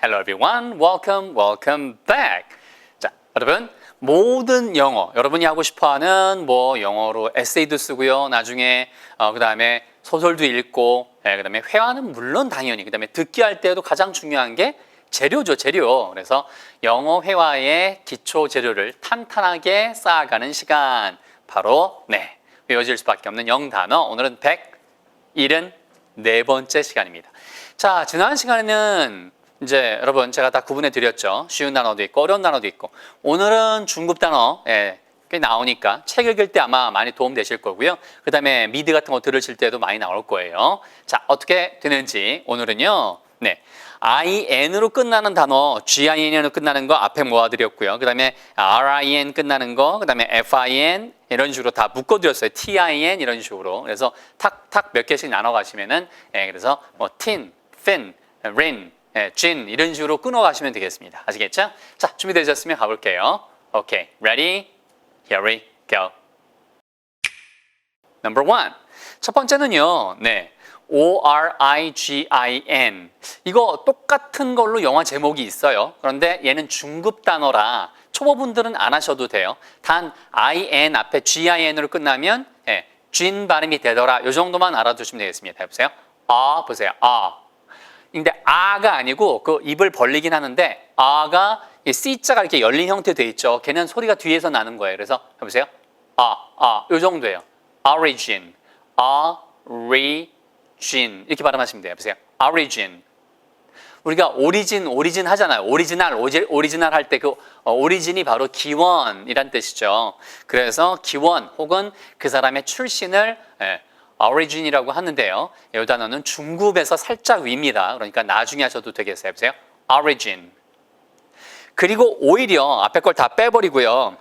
Hello everyone. Welcome, welcome back. 자, 여러분 모든 영어 여러분이 하고 싶어하는 뭐 영어로 에세이도 쓰고요. 나중에 어, 그 다음에 소설도 읽고, 예, 그 다음에 회화는 물론 당연히 그 다음에 듣기 할 때도 가장 중요한 게 재료죠, 재료. 그래서 영어 회화의 기초 재료를 탄탄하게 쌓아가는 시간 바로 네 외워질 수밖에 없는 영단어. 오늘은 174번째 시간입니다. 자, 지난 시간에는 이제 여러분 제가 다 구분해 드렸죠. 쉬운 단어도 있고 어려운 단어도 있고 오늘은 중급 단어 예, 꽤 나오니까 책 읽을 때 아마 많이 도움 되실 거고요. 그 다음에 미드 같은 거 들으실 때도 많이 나올 거예요. 자 어떻게 되는지 오늘은요. 네. IN으로 끝나는 단어, GIN으로 끝나는 거 앞에 모아드렸고요. 그 다음에 RIN 끝나는 거, 그 다음에 FIN 이런 식으로 다 묶어드렸어요. TIN 이런 식으로. 그래서 탁탁 몇 개씩 나눠 가시면은, 예, 그래서 뭐 tin, fin, rin, 예, gin 이런 식으로 끊어 가시면 되겠습니다. 아시겠죠? 자, 준비되셨으면 가볼게요. 오케이, ready? Here we go. Number one. 첫 번째는요, 네. O-R-I-G-I-N. 이거 똑같은 걸로 영화 제목이 있어요. 그런데 얘는 중급 단어라 초보분들은 안 하셔도 돼요. 단 I-N 앞에 G-I-N으로 끝나면 예, 쥔 발음이 되더라. 이 정도만 알아두시면 되겠습니다. 해보세요. 아, 보세요. 아. 근데 아가 아니고 그 입을 벌리긴 하는데 아가 이 C자가 이렇게 열린 형태 돼 있죠. 걔는 소리가 뒤에서 나는 거예요. 그래서 해보세요. 아, 아, 요 정도예요. origin, origin 이렇게 발음하시면 돼요. 보세요. origin. 우리가 오리진, 오리진 하잖아요. 오리지널, 오리지널 할 때 그 오리진이 바로 기원이란 뜻이죠. 그래서 기원 혹은 그 사람의 출신을 예, origin이라고 하는데요. 이 단어는 중급에서 살짝 위입니다. 그러니까 나중에 하셔도 되겠어요. 보세요. origin. 그리고 오히려 앞에 걸 다 빼버리고요.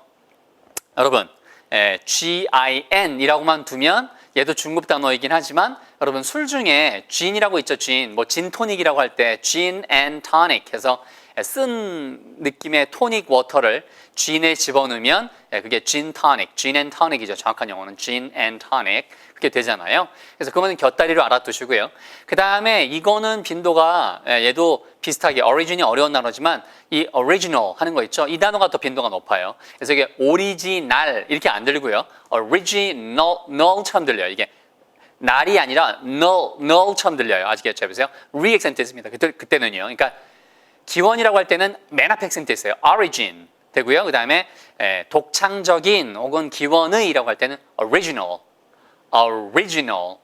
여러분, 예, G-I-N이라고만 두면 얘도 중급 단어이긴 하지만 여러분 술 중에 gin이라고 있죠, gin. 뭐 진토닉이라고 할때 gin and tonic 해서 쓴 느낌의 토닉 워터를 gin에 집어넣으면 예, 그게 tonic, gin and tonic이죠. 정확한 gin and tonic 그렇게 되잖아요. 그래서 그거는 곁다리로 알아두시고요. 그 다음에 이거는 빈도가 예, 얘도 비슷하게 origin이 어려운 단어지만 이 original 하는 거 있죠. 이 단어가 더 빈도가 높아요. 그래서 이게 original 이렇게 안 들리고요. original, null처럼 들려요. 이게 날이 아니라 null처럼 들려요. 아시겠죠? 보세요. re-accent 있습니다. 그때, 그때는요. 그러니까 기원이라고 할 때는 맨 앞에 액센트 있어요. origin 되고요. 그 다음에 독창적인 혹은 기원의라고 할 때는 original, original.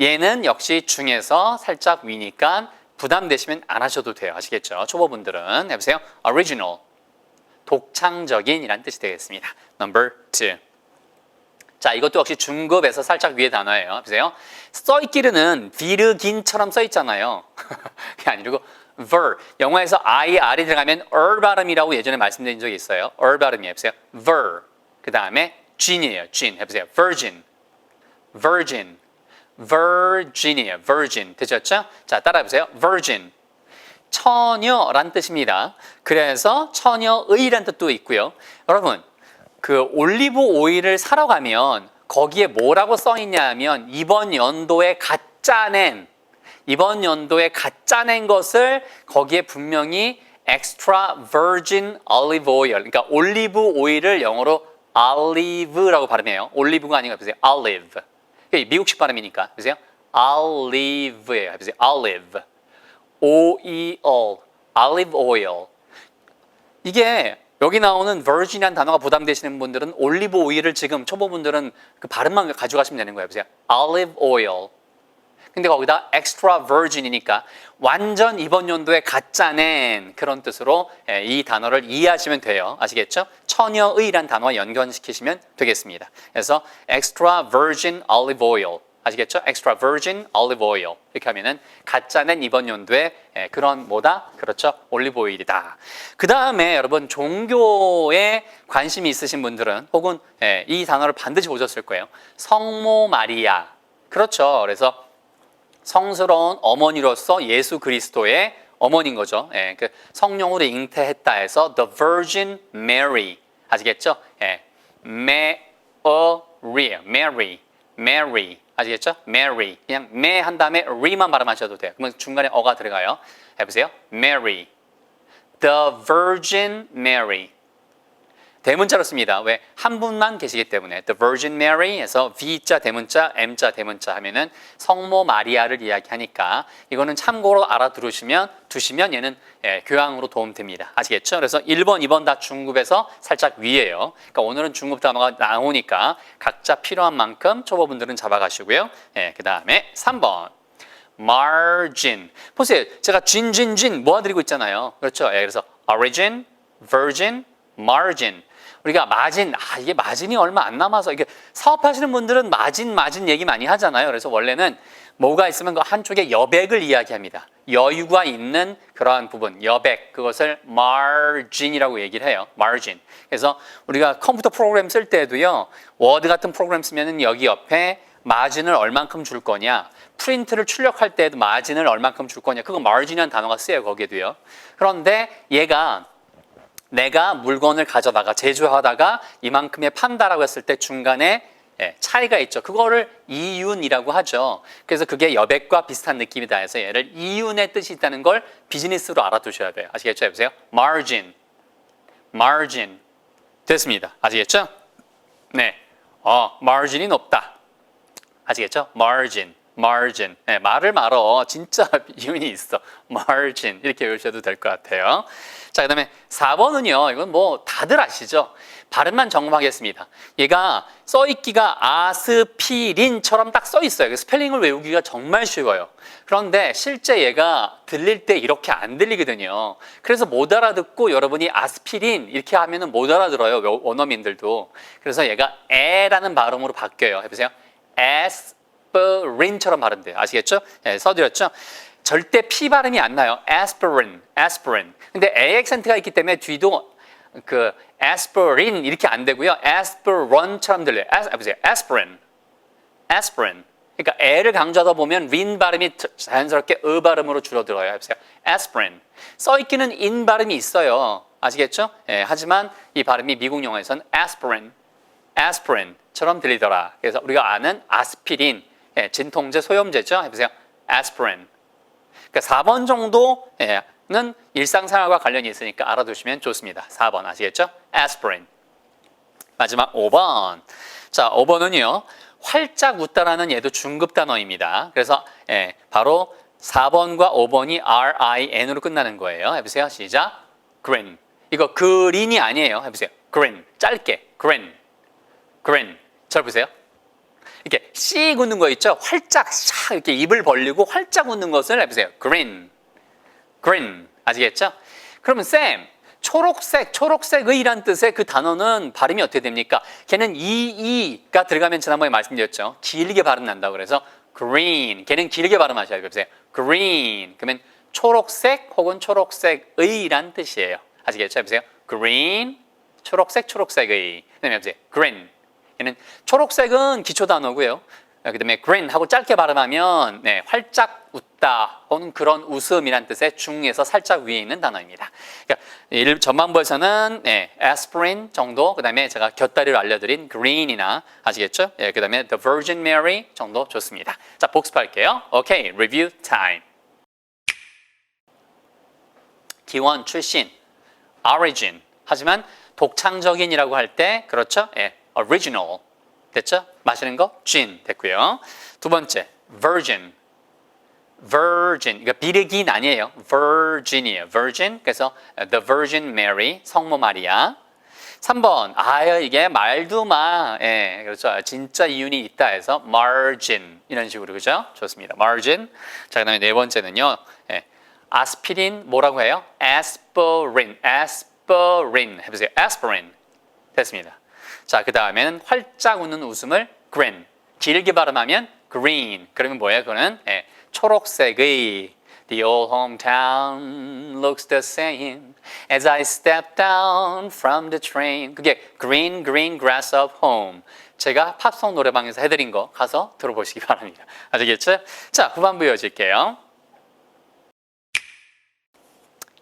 얘는 역시 중에서 살짝 위니까 부담되시면 안 하셔도 돼요. 아시겠죠? 초보분들은 해보세요. original, 독창적인이란 뜻이 되겠습니다. Number two. 자, 이것도 역시 중급에서 살짝 위에 단어예요. 보세요. 써있기르는 비르긴처럼 써있잖아요. 그게 아니고 ver. 영어에서 I, R이 들어가면 er 발음이라고 예전에 말씀드린 적이 있어요. er 발음이 해보세요. ver. 그 다음에 gin이에요. gin. 해보세요. virgin. virgin. virgin이에요. virgin. 되셨죠? 자, 따라해보세요. virgin. 처녀란 뜻입니다. 그래서 처녀의란 뜻도 있고요. 여러분, 그 올리브 오일을 사러 가면 거기에 뭐라고 써 있냐면 이번 연도에 가짜 낸 이번 연도에 가짜 낸 것을 거기에 분명히 extra virgin olive oil 그러니까 올리브 오일을 영어로 olive라고 발음해요. 올리브가 아니고 보세요. olive. 미국식 발음이니까 보세요. olive예요. 보세요. olive. O E O olive oil. 이게 여기 나오는 virgin이라는 단어가 부담되시는 분들은 올리브 오일을 지금 초보분들은 그 발음만 가져가시면 되는 거예요. 보세요. olive oil. 근데 거기다 extra virgin이니까 완전 이번 연도에 가짜낸 그런 뜻으로 예, 이 단어를 이해하시면 돼요. 아시겠죠? 처녀의란 단어와 연관시키시면 되겠습니다. 그래서 extra virgin olive oil. 아시겠죠? extra virgin olive oil. 이렇게 하면은 가짜낸 이번 연도에 예, 그런 뭐다? 그렇죠? 올리브 오일이다. 그 다음에 여러분 종교에 관심이 있으신 분들은 혹은 예, 이 단어를 반드시 보셨을 거예요. 성모 마리아. 그렇죠. 그래서 성스러운 어머니로서 예수 그리스도의 어머니인 거죠. 예, 그 성령으로 잉태했다 해서 the Virgin Mary 아시겠죠? 예. Mary, Mary, Mary. 아시겠죠? Mary. 그냥 매한 다음에 re만 발음하셔도 돼요. 그러면 중간에 어가 들어가요. 해보세요. Mary. The Virgin Mary. 대문자로 씁니다. 왜? 한 분만 계시기 때문에 The Virgin Mary에서 V자 대문자, M자 대문자 하면은 성모 마리아를 이야기하니까 이거는 참고로 알아두시면 두시면 얘는 예, 교양으로 도움됩니다. 아시겠죠? 그래서 1번, 2번 다 중급에서 살짝 위에요. 그러니까 오늘은 중급 단어가 나오니까 각자 필요한 만큼 초보분들은 잡아가시고요. 예, 그 다음에 3번. margin. 보세요. 제가 진, 진, 진 모아드리고 있잖아요. 그렇죠? 예, 그래서 origin, virgin, margin. 우리가 마진, 아, 이게 마진이 얼마 안 남아서, 이게 사업하시는 분들은 마진, 마진 얘기 많이 하잖아요. 그래서 원래는 뭐가 있으면 그 한쪽에 여백을 이야기합니다. 여유가 있는 그러한 부분, 여백, 그것을 margin이라고 얘기를 해요. margin. 그래서 우리가 컴퓨터 프로그램 쓸 때도요, 워드 같은 프로그램 쓰면은 여기 옆에 마진을 얼만큼 줄 거냐, 프린트를 출력할 때도 마진을 얼만큼 줄 거냐, 그거 margin이라는 단어가 쓰여요, 거기에도요. 그런데 얘가 내가 물건을 가져다가 제조하다가 이만큼에 판다라고 했을 때 중간에 예, 차이가 있죠. 그거를 이윤이라고 하죠. 그래서 그게 여백과 비슷한 느낌이다 해서 얘를 이윤의 뜻이 있다는 걸 비즈니스로 알아두셔야 돼요. 아시겠죠? 해보세요. margin, margin. 됐습니다. 아시겠죠? 네. 어, margin이 높다. 아시겠죠? margin, margin. 네, 말을 말어. 진짜 이윤이 있어. margin. 이렇게 외우셔도 될 것 같아요. 자, 그 다음에 4번은요. 이건 뭐 다들 아시죠? 발음만 점검하겠습니다. 얘가 써있기가 아스피린처럼 딱 써있어요. 그 스펠링을 외우기가 정말 쉬워요. 그런데 실제 얘가 들릴 때 이렇게 안 들리거든요. 그래서 못 알아듣고 여러분이 아스피린 이렇게 하면은 못 알아들어요. 원어민들도. 그래서 얘가 에라는 발음으로 바뀌어요. 해보세요. aspirin처럼 발음돼요. 아시겠죠? 예, 써드렸죠? 절대 P 발음이 안 나요. aspirin, aspirin. 근데 A 액센트가 있기 때문에 뒤도 그 aspirin 이렇게 안 되고요. aspirin처럼 들려요. as, 보세요. aspirin, aspirin. 그러니까 L을 강조하다 보면 린 발음이 자연스럽게 으 발음으로 줄어들어요. 보세요. aspirin. 써있기는 인 발음이 있어요. 아시겠죠? 예, 하지만 이 발음이 미국 영어에서는 aspirin, aspirin처럼 들리더라. 그래서 우리가 아는 아스피린, 예, 진통제, 소염제죠. 해보세요. aspirin. 그러니까 4번 정도는 일상생활과 관련이 있으니까 알아두시면 좋습니다. 4번 아시겠죠? aspirin. 마지막 5번. 자, 5번은요. 활짝 웃다라는 얘도 중급 단어입니다. 그래서 예, 바로 4번과 5번이 R-I-N으로 끝나는 거예요. 해보세요. 시작. grin. 이거 그린이 아니에요. 해보세요. grin. 짧게. grin. grin. 잘 보세요. 이렇게 씩 웃는 거 있죠? 활짝 샥 이렇게 입을 벌리고 활짝 웃는 것을 해보세요. grin. grin. 아시겠죠? 그러면 쌤, 초록색, 초록색의란 뜻의 그 단어는 발음이 어떻게 됩니까? 걔는 이이가 들어가면 지난번에 말씀드렸죠. 길게 발음 난다고 그래서 green. 걔는 길게 발음하셔야 돼요. 그래서 green. 그러면 초록색 혹은 초록색의란 뜻이에요. 아시겠죠? 해보세요. green. 초록색, 초록색의. 그다음에 해보세요. green. 얘는 초록색은 기초 단어고요. 그다음에 green 하고 짧게 발음하면 네, 활짝 웃다 혹은 그런 웃음이란 뜻의 중에서 살짝 위에 있는 단어입니다. 그러니까 전반부에서는 네, aspirin 정도, 그다음에 제가 곁다리로 알려드린 green이나 아시겠죠? 예, 그다음에 the Virgin Mary 정도 좋습니다. 자 복습할게요. 오케이, review time. 기원, 출신, origin. 하지만 독창적인이라고 할 때 그렇죠? 예, original. 됐죠? 마시는 거 gin 됐고요. 두 번째 virgin. virgin. 이거 비르긴 아니에요. virgin이에요. virgin. 그래서 the virgin Mary 성모 마리아. 3번. 아, 이게 말도 마. 예, 그렇죠. 진짜 이윤이 있다 해서 margin. 이런 식으로 그죠? 좋습니다. margin. 자, 그다음에 네 번째는요. 예. 아스피린 뭐라고 해요? aspirin. aspirin. 해 보세요. aspirin. 됐습니다. 자, 그 다음에는 활짝 웃는 웃음을 grin. 길게 발음하면 green. 그러면 뭐예요? 그거는 예, 초록색의 The old hometown looks the same as I step down from the train. 그게 green, green grass of home. 제가 팝송 노래방에서 해드린 거 가서 들어보시기 바랍니다. 아시겠죠? 자, 후반부 이어질게요.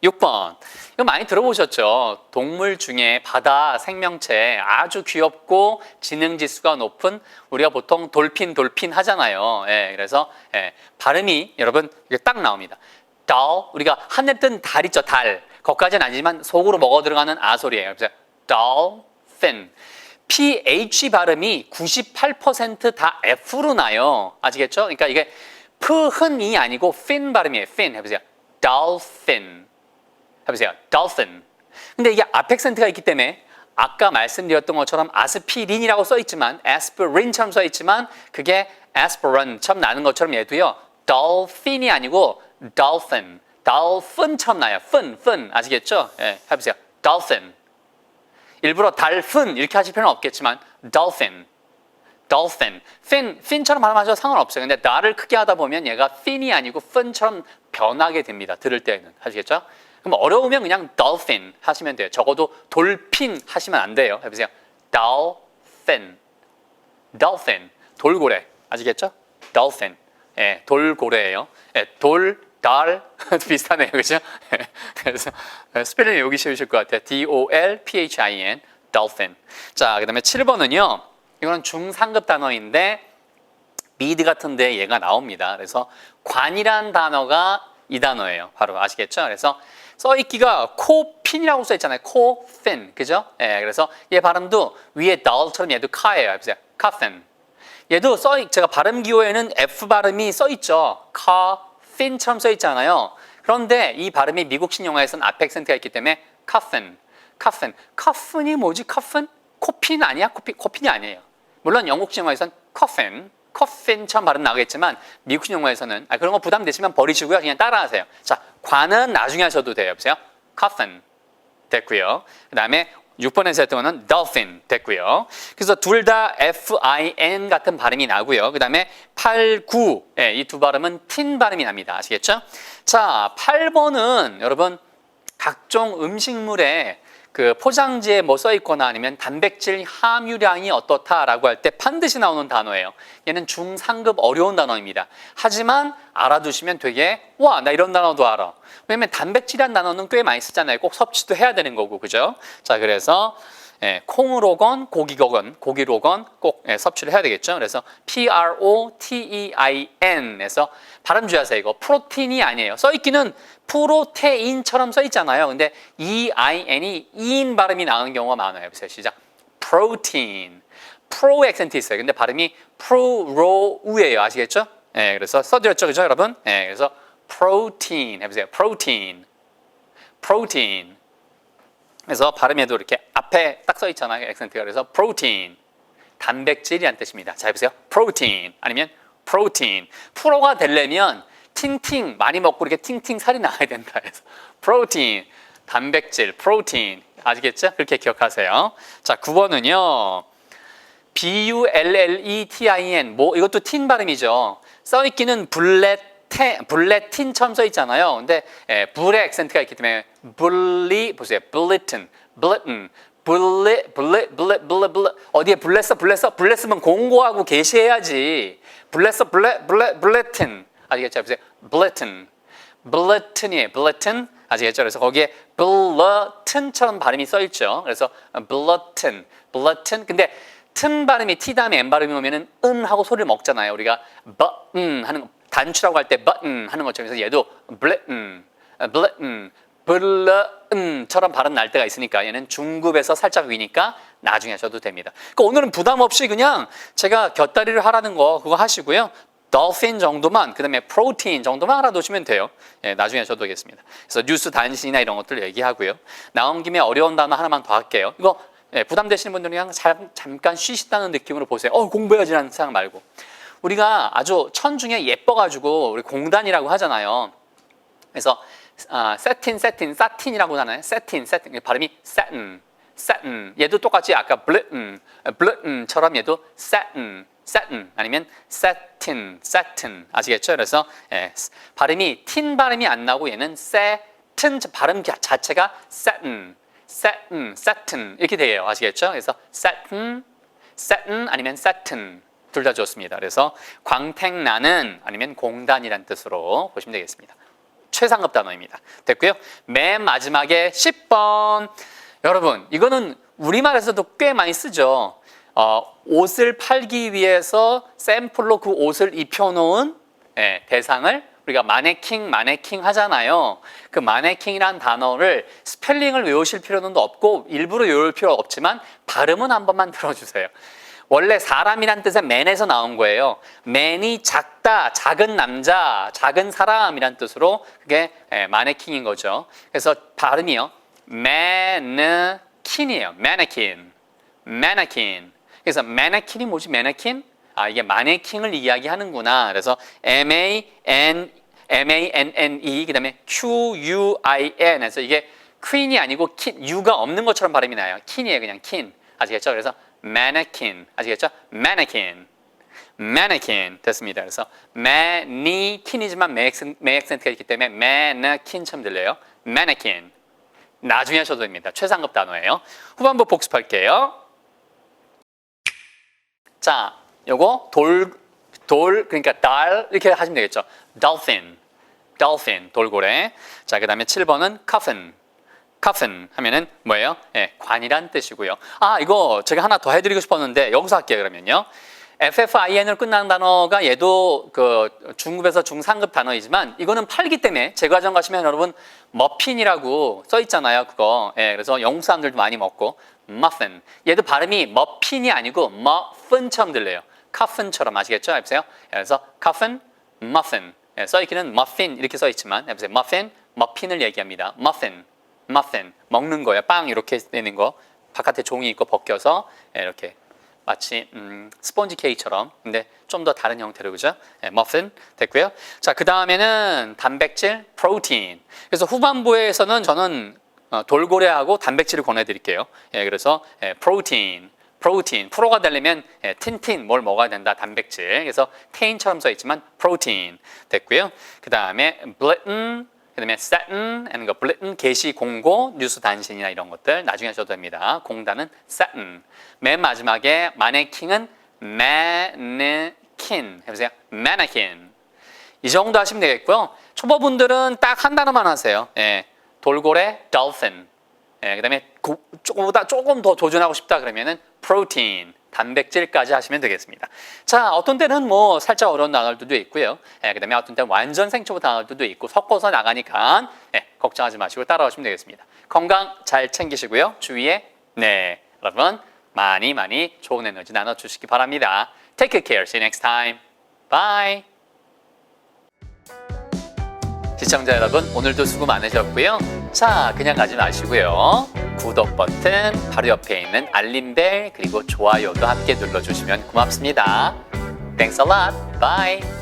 6번. 이거 많이 들어보셨죠? 동물 중에 바다 생명체 아주 귀엽고 지능 지수가 높은 우리가 보통 돌핀 돌핀 하잖아요. 예, 그래서 예, 발음이 여러분 이게 딱 나옵니다. doll 우리가 하늘 뜬 달 있죠, 달. 거기까지는 아니지만 속으로 먹어 들어가는 아 소리예요. 그래서 dolphin. ph 발음이 98%다 f로 나요. 아시겠죠? 그러니까 이게 프흔이 아니고 fin 발음이에요. fin 해보세요. dolphin. 해보세요. dolphin. 근데 이게 앞액센트가 있기 때문에 아까 말씀드렸던 것처럼 아스피린이라고 써 있지만 aspirin처럼 써 있지만 그게 aspirin처럼 나는 것처럼 얘도요. dolphin이 아니고 dolphin. dolphin처럼 나요. fin, fin. 아시겠죠? 예, 해보세요. dolphin. 일부러 달픈 이렇게 하실 필요는 없겠지만 dolphin. dolphin. fin, fin처럼 발음하셔도 상관없어요. 근데 나를 크게 하다 보면 얘가 fin이 아니고 fin처럼 변하게 됩니다. 들을 때는. 아시겠죠? 그럼 어려우면 그냥 dolphin 하시면 돼요. 적어도 돌핀 하시면 안 돼요. 해보세요. dolphin. dolphin. 돌고래. 아시겠죠? dolphin. 예, 돌고래예요. 예, 돌, 달 비슷하네요. 그죠? 예, 그래서 스펠링 외우기 쉬우실 것 같아요. D-O-L-P-H-I-N. dolphin. 자, 그 다음에 7번은요. 이거는 중상급 단어인데 미드 같은 데 얘가 나옵니다. 그래서 관이란 단어가 이 단어예요. 바로 아시겠죠? 그래서 써있기가 코핀이라고 써 있잖아요. 코핀, 그죠? 예, 그래서 얘 발음도 위에 dull처럼 얘도 카예요. 보세요. coffin. 얘도 써 제가 발음 기호에는 F 발음이 써 있죠. coffin처럼 써 있잖아요. 그런데 이 발음이 미국식 영화에서는 앞 액센트가 있기 때문에 coffin, coffin, coffin이 뭐지? coffin? 코핀 아니야? 코핀, 코핀이 아니에요. 물론 영국식 영화에서는 coffin, coffin처럼 발음 나오겠지만 미국식 영화에서는 아, 그런 거 부담되시면 버리시고요. 그냥 따라하세요. 자, 관은 나중에 하셔도 돼요. 보세요. coffin 됐고요. 그 다음에 6번에서 했던 거는 dolphin 됐고요. 그래서 둘 다 fin 같은 발음이 나고요. 그 다음에 8, 9, 예, 이두 발음은 틴 발음이 납니다. 아시겠죠? 자, 8번은 여러분 각종 음식물에 그 포장지에 뭐 써 있거나 아니면 단백질 함유량이 어떻다라고 할 때 반드시 나오는 단어예요. 얘는 중상급 어려운 단어입니다. 하지만 알아두시면 되게 와, 나 이런 단어도 알아. 왜냐면 단백질이란 단어는 꽤 많이 쓰잖아요. 꼭 섭취도 해야 되는 거고, 그죠? 자, 그래서 예, 콩으로건 고기거건 고기로건 꼭 예, 섭취를 해야 되겠죠. 그래서 P R O T E I N에서 발음 주의하세요. 이거 프로틴이 아니에요. 써 있기는 프로테인처럼 써 있잖아요. 근데 E I N이 인 발음이 나오는 경우가 많아요. 보세요. 시작. protein. 프로 액센트 있어요. 근데 발음이 프로우예요. 아시겠죠? 예, 그래서 써드렸죠, 그죠, 여러분? 예, 그래서 protein 해보세요. protein, protein. 그래서 발음에도 이렇게 앞에 딱 써 있잖아요, 액센트가. 그래서 protein, 단백질이란 뜻입니다. 자, 해보세요. protein 아니면 protein. 프로가 되려면 팅팅 많이 먹고 이렇게 팅팅 살이 나야 된다. 그래서 protein, 단백질, protein. 아시겠죠? 그렇게 기억하세요. 자, 9번은요. B-U-L-L-E-T-I-N 뭐 이것도 틴 발음이죠. 써 있기는 블레 테 블레틴처럼 써 있잖아요. 근데 예, 불의 액센트가 있기 때문에 블리 보세요. 블리튼, 블리튼, 블레 블레 블레 블레 블레 어디에 블레서 블레서 블레스면 공고하고 게시해야지. 블레서 블레 블레 블레틴 아시겠죠? 보세요. 블레튼 블레튼이에요. 블레튼 아시겠죠? 그래서 거기에 블러튼처럼 발음이 써 있죠. 그래서 블러튼, 블러튼. 근데 튼 발음이 t 다음에 n 발음이 오면은 은 하고 소리를 먹잖아요. 우리가 button 하는 거, 단추라고 할 때 button 하는 것처럼 그래서 얘도 블레튼, 블레튼, 블러은처럼 발음 날 때가 있으니까 얘는 중급에서 살짝 위니까 나중에 하셔도 됩니다. 그러니까 오늘은 부담 없이 그냥 제가 곁다리를 하라는 거 그거 하시고요. dolphin 정도만 그다음에 프로틴 정도만 알아두시면 돼요. 예, 나중에 하셔도 되겠습니다. 그래서 뉴스 단신이나 이런 것들 얘기하고요. 나온 김에 어려운 단어 하나만 더 할게요. 이거 예, 부담되시는 분들은 그냥 잠, 잠깐 쉬시다는 느낌으로 보세요. 어, 공부해야지라는 생각 말고. 우리가 아주 천중에 예뻐가지고 우리 공단이라고 하잖아요. 그래서 아, 세틴, 세틴, 사틴이라고 하나요? 세틴, 세틴. 발음이 satin, satin. 얘도 똑같이 아까 블리튼, 블리튼처럼 얘도 satin, satin 아니면 satin, satin. 아시겠죠? 그래서 예, 발음이 틴 발음이 안 나고 얘는 satin 발음 자체가 satin. satin, satin 이렇게 돼요. 아시겠죠? 그래서 satin, satin 아니면 satin 둘 다 좋습니다. 그래서 광택나는 아니면 공단이란 뜻으로 보시면 되겠습니다. 최상급 단어입니다. 됐고요. 맨 마지막에 10번. 여러분, 이거는 우리말에서도 꽤 많이 쓰죠. 어, 옷을 팔기 위해서 샘플로 그 옷을 입혀놓은 예, 대상을 우리가 마네킹, 마네킹 하잖아요. 그 마네킹이란 단어를 스펠링을 외우실 필요는 없고 일부러 외울 필요 없지만 발음은 한 번만 들어주세요. 원래 사람이란 뜻의 man에서 나온 거예요. man이 작다, 작은 남자, 작은 사람이란 뜻으로 그게 예, 마네킹인 거죠. 그래서 발음이요. mannequin이에요. mannequin. 그래서 mannequin이 뭐지? mannequin? 아, 이게 마네킹을 이야기하는구나. 그래서 M A N M A N N E 그다음에 Q U I N 해서 이게 queen이 아니고 kin, U가 없는 것처럼 발음이 나요. kin이에요, 그냥 kin. 아시겠죠? 그래서 mannequin. 아시겠죠? mannequin. mannequin 됐습니다. 그래서 mannequin이지만 매액센트가 있기 때문에 mannequin처럼 들려요. mannequin. 나중에 하셔도 됩니다. 최상급 단어예요. 후반부 복습할게요. 자, 요거 돌, 돌, 그러니까 달 이렇게 하시면 되겠죠. dolphin, dolphin, 돌고래. 자, 그 다음에 7번은 coffin, coffin 하면은 뭐예요? 예, 관이란 뜻이고요. 아, 이거 제가 하나 더 해드리고 싶었는데 여기서 할게요, 그러면요. FFIN으로 끝나는 단어가 얘도 그 중급에서 중상급 단어이지만 이거는 팔기 때문에 제과점 가시면 여러분 머핀이라고 써 있잖아요. 그거. 예, 그래서 영국 사람들도 많이 먹고 muffin. 얘도 발음이 머핀이 아니고 muffin처럼 들려요. coffin처럼 아시겠죠? 해보세요. 그래서 coffin, muffin. 예, 써 있기는 muffin 이렇게 써 있지만 해보세요. muffin, 머핀을 얘기합니다. muffin, muffin. 먹는 거예요. 빵 이렇게 되는 거. 바깥에 종이 있고 벗겨서 예, 이렇게 마치 음, 스펀지 케이크처럼 근데 좀 더 다른 형태로 그죠? 네, 머핀 됐고요. 자, 그 다음에는 단백질, 프로틴. 그래서 후반부에서는 저는 어, 돌고래하고 단백질을 권해드릴게요. 예, 그래서 예, 프로틴, 프로틴, 프로가 되려면 예, 틴틴 뭘 먹어야 된다 단백질. 그래서 테인처럼 써 있지만 프로틴 됐고요. 그 다음에 블레튼, 그다음에 satin 하는 거 bulletin 게시 공고 뉴스 단신이나 이런 것들 나중에 하셔도 됩니다. 공단은 satin. 맨 마지막에 mannequin은 mannequin 해보세요. mannequin. 이 정도 하시면 되겠고요. 초보분들은 딱 한 단어만 하세요. 예, 돌고래 dolphin. 예, 그다음에 조금 더 도전하고 싶다 그러면은 protein. 단백질까지 하시면 되겠습니다. 자, 어떤 때는 뭐 살짝 어려운 단어들도 있고요. 예, 그다음에 어떤 때는 완전 생초보 단어들도 있고 섞어서 나가니까 예, 걱정하지 마시고 따라오시면 되겠습니다. 건강 잘 챙기시고요. 주위에 네, 여러분 많이 많이 좋은 에너지 나눠 주시기 바랍니다. Take care. See you next time. Bye. 시청자 여러분 오늘도 수고 많으셨고요. 자 그냥 가지 마시고요. 구독 버튼 바로 옆에 있는 알림벨 그리고 좋아요도 함께 눌러주시면 고맙습니다. Thanks a lot. Bye.